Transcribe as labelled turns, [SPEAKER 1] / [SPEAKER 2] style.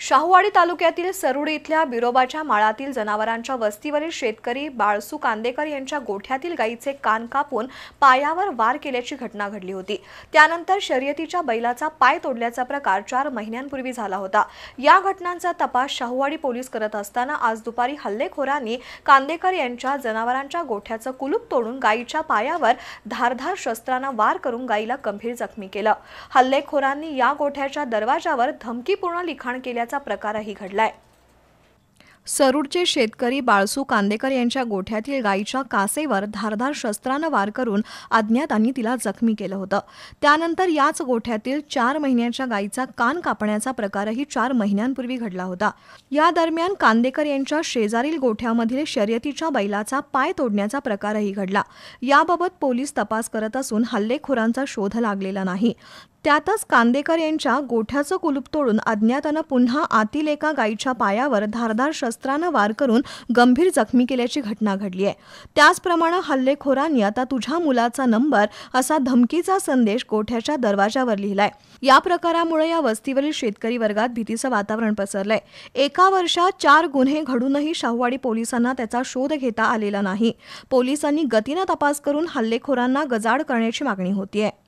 [SPEAKER 1] शाहूवाडी तालुक्यातील सरुड इथल्या बिरोबाच्या माळातील जनावरांच्या वस्तीवरील शेतकरी बाळसू कांदेकर यांच्या गोठ्यातील गायीचे कान कापून पायावर वार केल्याची घटना घडली होती. त्यानंतर शर्यतीच्या बैलाचा पाय तोडल्याचा प्रकार चार महिन्यांपूर्वी झाला होता. या घटनांचा तपास शाहूवाडी पोलीस करत असताना आज दुपारी हल्लेखोरांनी कांदेकर यांच्या जनावरांच्या गोठ्याचं कुलूप तोडून गायीच्या पायावर धारधार शस्त्रानं वार करून गायीला गंभीर जखमी केलं. हल्लेखोरांनी या गोठ्याच्या दरवाजावर धमकीपूर्ण लिखाण केल्या केल्याचा प्रकारही घडलाय. सरूडचे शेतकरी बाळसू कांदेकर यांच्या गोठ्यातील गायीच्या कासेवर धारधार शस्त्रानं वार करून अज्ञातांनी तिला जखमी केलं होतं. त्यानंतर याच गोठ्यातील चार महिन्याच्या गायीचा कान कापण्याचा प्रकारही चार महिन्यांपूर्वी घडला होता. या दरम्यान कांदेकर यांच्या शेजारील गोठ्यामधील शर्यतीच्या बैलाचा पाय तोडण्याचा प्रकारही घडला. याबाबत पोलीस तपास करत असून हल्लेखोरांचा शोध लागलेला नाही. त्यातच कांदेकर यांच्या गोठ्याचं कुलूप तोडून अज्ञातानं पुन्हा आतील एका गायीच्या पायावर धारदार शस्त्रानं वार करून गंभीर जखमी केल्याची घटना घडली आहे. त्याचप्रमाणे हल्लेखोरांनी आता तुझ्या मुलाचा नंबर असा धमकीचा संदेश गोठ्याच्या दरवाजावर लिहिलाय. या प्रकारामुळे या वस्तीवरील शेतकरी वर्गात भीतीचं वातावरण पसरलंय. एका वर्षात चार गुन्हे घडूनही शाहूवाडी पोलिसांना त्याचा शोध घेता आलेला नाही. पोलिसांनी गतीनं तपास करून हल्लेखोरांना गजाड करण्याची मागणी होतीये.